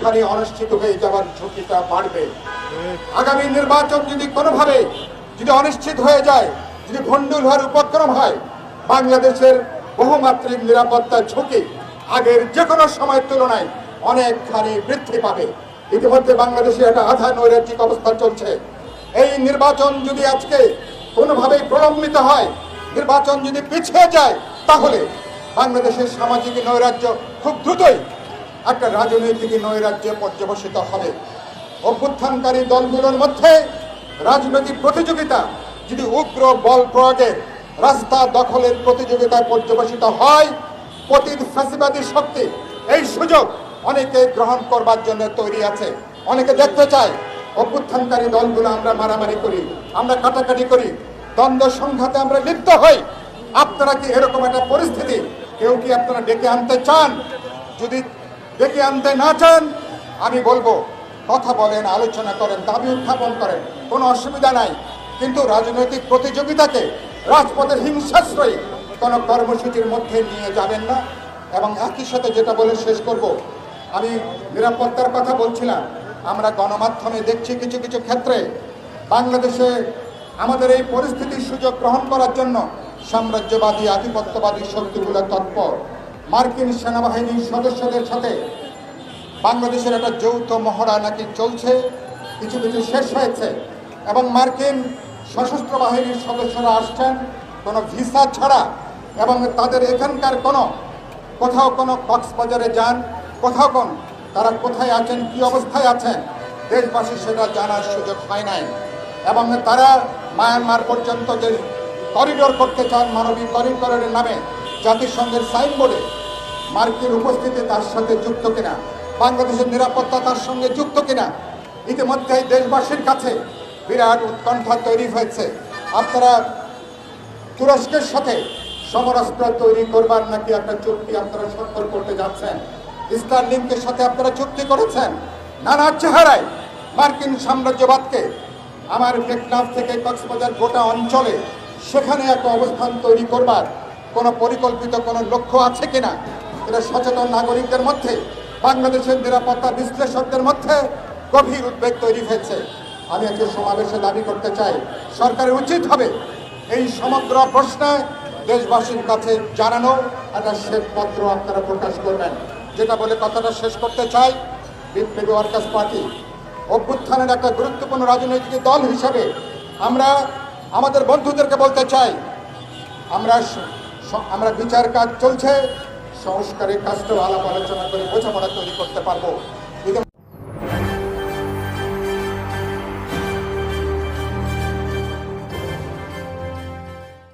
অনেকখানি অনিশ্চিত হয়ে যাওয়ার ঝুঁকিটা বাড়বে। আগামী নির্বাচন যদি কোনোভাবে যদি অনিশ্চিত হয়ে যায়, যদি ভণ্ডুল হওয়ার উপক্রম হয়, বাংলাদেশের বহুমাত্রিক নিরাপত্তার ঝুঁকি আগের যে কোনো সময়ের তুলনায় অনেকখানি বৃদ্ধি পাবে। ইতিমধ্যে বাংলাদেশে একটা আধা নৈরাজ্যিক অবস্থা চলছে। এই নির্বাচন যদি আজকে কোনোভাবেই প্রলম্বিত হয়, নির্বাচন যদি পিছিয়ে যায়, তাহলে বাংলাদেশের সামাজিক নৈরাজ্য খুব দ্রুতই একটা রাজনৈতিক নৈরাজ্যে পর্যবসিত হবে। অভ্যুত্থানকারী দলগুলোর মধ্যে রাজনৈতিক প্রতিযোগিতা, যদি উগ্র বল প্রয়োগের রাস্তা দখলের প্রতিযোগিতায় পর্যবসিত হয় পতিত ফ্যাসিবাদী শক্তি এই সুযোগ অনেকে গ্রহণ করবার জন্য তৈরি আছে। অনেকে দেখতে চায়, অভ্যুত্থানকারী দলগুলো আমরা মারামারি করি, আমরা কাটাকাটি করি, দ্বন্দ্ব সংঘাতে আমরা লিপ্ত হই। আপনারা কি এরকম একটা পরিস্থিতি, কেউ কি আপনারা ডেকে আনতে চান? যদি ডেকে আনতে না চান, আমি বলব, কথা বলেন, আলোচনা করেন, দাবি উত্থাপন করেন, কোনো অসুবিধা নাই। কিন্তু রাজনৈতিক প্রতিযোগিতাকে রাজপথের হিংসাশ্রয়ী কোনো কর্মসূচির মধ্যে নিয়ে যাবেন না। এবং একই সাথে যেটা বলে শেষ করব, আমি নিরাপত্তার কথা বলছিলাম। আমরা গণমাধ্যমে দেখছি কিছু কিছু ক্ষেত্রে বাংলাদেশে আমাদের এই পরিস্থিতির সুযোগ গ্রহণ করার জন্য সাম্রাজ্যবাদী, আধিপত্যবাদী শক্তিগুলো তৎপর। মার্কিন সেনাবাহিনীর সদস্যদের সাথে বাংলাদেশের একটা যৌথ মহড়া নাকি চলছে, কিছু কিছু শেষ হয়েছে এবং মার্কিন সশস্ত্র বাহিনীর সদস্যরা আসছেন, কোনো ভিসা ছাড়া এবং তাদের এখানকার কোনো, কোথাও কোনো কক্সবাজারে যান, কোথাও কোন, তারা কোথায় আছেন, কি অবস্থায় আছেন, দেশবাসী সেটা জানার সুযোগ পায় নাই। এবং তারা মায়ানমার পর্যন্ত যে করিডোর করতে চান মানবিক করিডোরের নামে জাতিসংঘের সাইনবোর্ডে মার্কিন উপস্থিতি তার সাথে যুক্ত কিনা? বাংলাদেশের নিরাপত্তা তার সঙ্গে যুক্ত কিনা? ইতিমধ্যেই দেশবাসীর কাছে বিরাট উৎকণ্ঠা তৈরি হয়েছে। আপনারা তুরস্কের সাথে সমরাস্ত্র তৈরি করবার নাকি একটা চুক্তি আপনারা স্বাক্ষর করতে যাচ্ছেন? স্টারলিংকের সাথে আপনারা চুক্তি করেছেন? নানা চেহারায় মার্কিন সাম্রাজ্যবাদকে আমার টেকনাফ থেকে কক্সবাজার গোটা অঞ্চলে সেখানে একটা অবস্থান তৈরি করবার কোনো পরিকল্পিত কোনো লক্ষ্য আছে কিনা? এটা সচেতন নাগরিকদের মধ্যে, বাংলাদেশের নিরাপত্তা বিশ্লেষকদের মধ্যে গভীর উদ্বেগ তৈরি হয়েছে। আমি আজকে সমাবেশে দাবি করতে চাই, সরকারের উচিত হবে এই সমগ্র প্রশ্নে দেশবাসীর কাছে জানানো, একটা শ্বেতপত্র আপনারা প্রকাশ করবেন। যেটা বলে কথাটা শেষ করতে চাই, বিপ্লবী ওয়ার্কার্স পার্টি অভ্যুত্থানের একটা গুরুত্বপূর্ণ রাজনৈতিক দল হিসেবে আমরা আমাদের বন্ধুদেরকে বলতে চাই, আমরা আমরা বিচার কাজ চলছে সংস্কারের কাজটাও আলাপ আলোচনা করে বোঝাপড়া তৈরি করতে পারব।